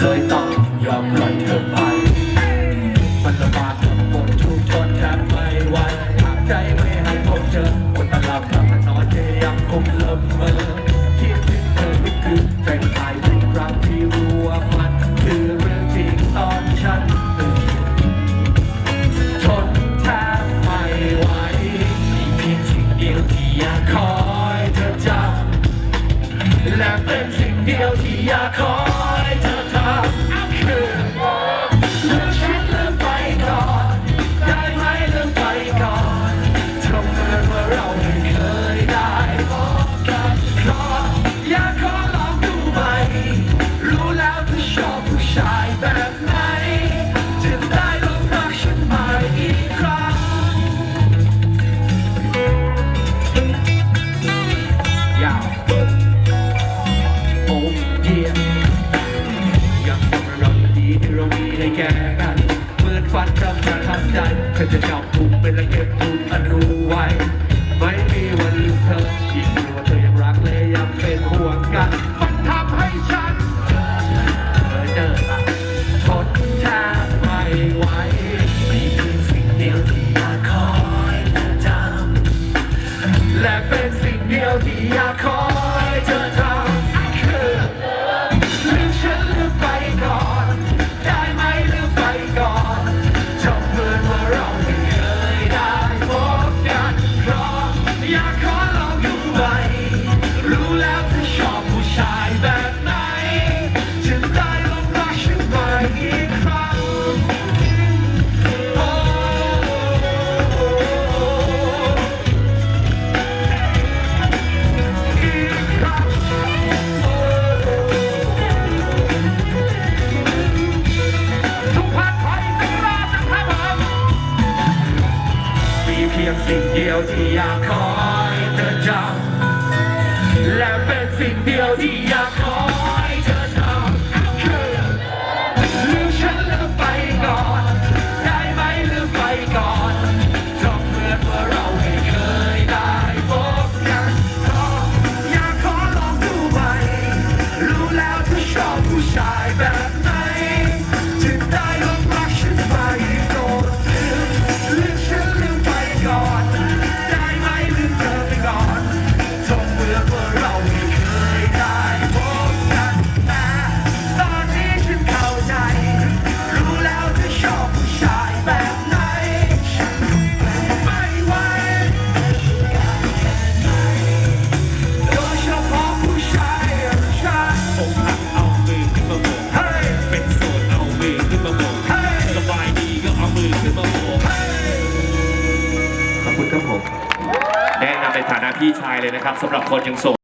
เลยต้องยอมปล่อยเธอไปมันลำบากทั้งหมดทุกทนแทบไม่ไหวหากใจไม่ให้พบเจอคนตาลับหลับนอนจะยังคงละเมอคิดถึงเธอทุกคืนเป็นไปทุกครั้งที่รู้ว่ามันคือเรื่องจริงตอนฉันตื่นทนแทบไม่ไหวมีเพียงสิ่งเดียวที่อยากคอยเธอจำและเป็นสิ่งเดียวที่อยากคอ อจะจับถูกเป็นและเก็บถูกอนุไว้ ไม่มีวันลืมเธอยิ่งรู้ว่าเธอยังรักและยังเป็นห่วงกัน มันทำให้ฉันเจอเจอละทนแทบไม่ไหวมีเพียงสิ่งเดียวที่อยากคอยจำและเป็นสิ่งเดียวที่อยากคอยเธอทำคือลืมฉันลืมไปก่อน เพียงสิ่งเดียวที่อยากคอยเธอจำและเป็นสิ่งเดียวที่อยากคอยเธอทำคือลืมฉันลืมไปก่อน ได้ไหมลืมไปก่อนจบเหมือนว่าเราไม่เคยได้พบกันเพราะอยากขอลองดูไหมรู้แล้วเธอชอบผู้ชายแบบ ครับผม แนะนำในฐานะพี่ชายเลยนะครับสำหรับคนยังโสด